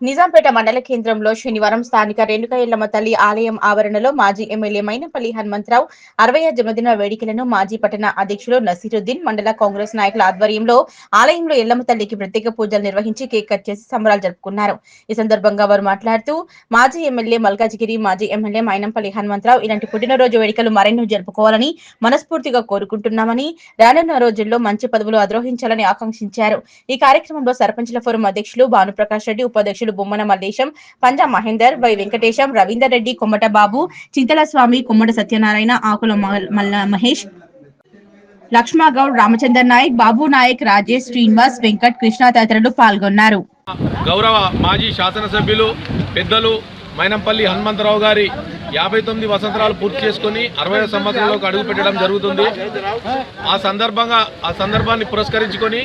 నిజాంపేట మండల కేంద్రంలో శనివారం స్థానిక రేణుక ఎల్లమ్మ తల్లి ఆలయం ఆవరణలో మాజీ ఎమ్మెల్యే మైనపల్లి హనుమంతరావు అరవై జన్మదిన వేడుకలను మాజీ పట్టణ అధ్యక్షులు నసీరుద్దీన్ మండల కాంగ్రెస్ నాయకుల ఆధ్వర్యంలో ఆలయంలో ఎల్లమ్మ తల్లికి ప్రత్యేక పూజలు నిర్వహించి కేక్ కట్ చేసి సంబరాలు జరుపుకున్నారు. ఈ సందర్భంగా వారు మాట్లాడుతూ మాజీ ఎమ్మెల్యే మల్కాజిగిరి మాజీ ఎమ్మెల్యే మైనంపల్లి హనుమంతరావు ఇలాంటి పుట్టినరోజు వేడుకలు మరెన్నో జరుపుకోవాలని మనస్ఫూర్తిగా కోరుకుంటున్నామని రానున్న రోజుల్లో మంచి పదవులు అధిరోహించాలని ఆకాంక్షించారు. ఈ కార్యక్రమంలో సర్పంచుల ఫోరం అధ్యక్షులు భానుప్రకాష్ రెడ్డి ఉపాధ్యక్షులు బొమ్మన మల్లేశం పంజా మహేందర్ వై వెంకటేశం రవీందర్ రెడ్డి కొమ్మట బాబు చింతల స్వామి కొమ్మట సత్యనారాయణ ఆకుల మల్ల మహేష్ లక్ష్మాగౌడ్ రామచందర్ నాయక్ బాబు నాయక్ రాజేష్ శ్రీనివాస్ వెంకట్ కృష్ణ తదితరులు పాల్గొన్నారు. గౌరవ మాజీ శాసనసభ్యులు పెద్దలు మైనంపల్లి హనుమంతరావు గారి యాభై తొమ్మిది వసంతరాలు పూర్తి చేసుకుని అరవై సంవత్సరంలోకి అడుగు పెట్టడం జరుగుతుంది. ఆ సందర్భంగా ఆ సందర్భాన్ని పురస్కరించుకొని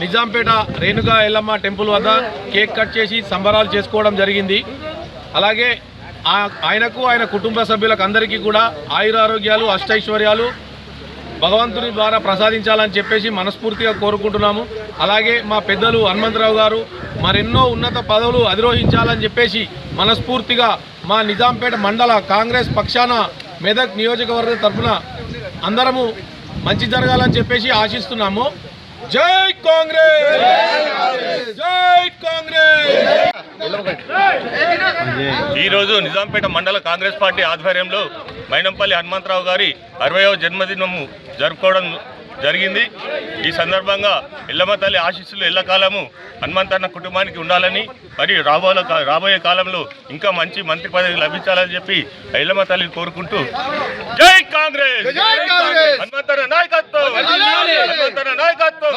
నిజాంపేట రేణుగా ఎల్లమ్మ టెంపుల్ వద్ద కేక్ కట్ చేసి సంబరాలు చేసుకోవడం జరిగింది. అలాగే ఆ- ఆయనకు ఆయన కుటుంబ సభ్యులకు అందరికీ కూడా ఆయురారోగ్యాలు అష్టైశ్వర్యాలు భగవంతుని ద్వారా ప్రసాదించాలని చెప్పేసి మనస్ఫూర్తిగా కోరుకుంటున్నాము. అలాగే మా పెద్దలు హనుమంతరావు గారు మరెన్నో ఉన్నత పదవులు అధిరోహించాలని చెప్పేసి మనస్ఫూర్తిగా మా నిజాంపేట మండల కాంగ్రెస్ పక్షాన మెదక్ నియోజకవర్గ తరఫున అందరము మంచి జరగాలని చెప్పేసి ఆశిస్తున్నాము. జై కాంగ్రెస్! జై కాంగ్రెస్! ఈరోజు నిజాంపేట మండల కాంగ్రెస్ పార్టీ ఆధ్వర్యంలో మైనంపల్లి హనుమంతరావు గారి అరవయవ జన్మదినము జరుపుకోవడం జరిగింది. ఈ సందర్భంగా ఎల్లమ్మ తల్లి ఆశీస్సులు ఎల్లకాలము హనుమంతన్న కుటుంబానికి ఉండాలని మరియు రాబోయే రాబోయే కాలంలో ఇంకా మంచి మంత్రి పదవి లభించాలని చెప్పి ఎల్లమ్మ తల్లిని కోరుకుంటూ జై కాంగ్రెస్! హనుమంతన్న నాయకత్వం! నాయకత్వం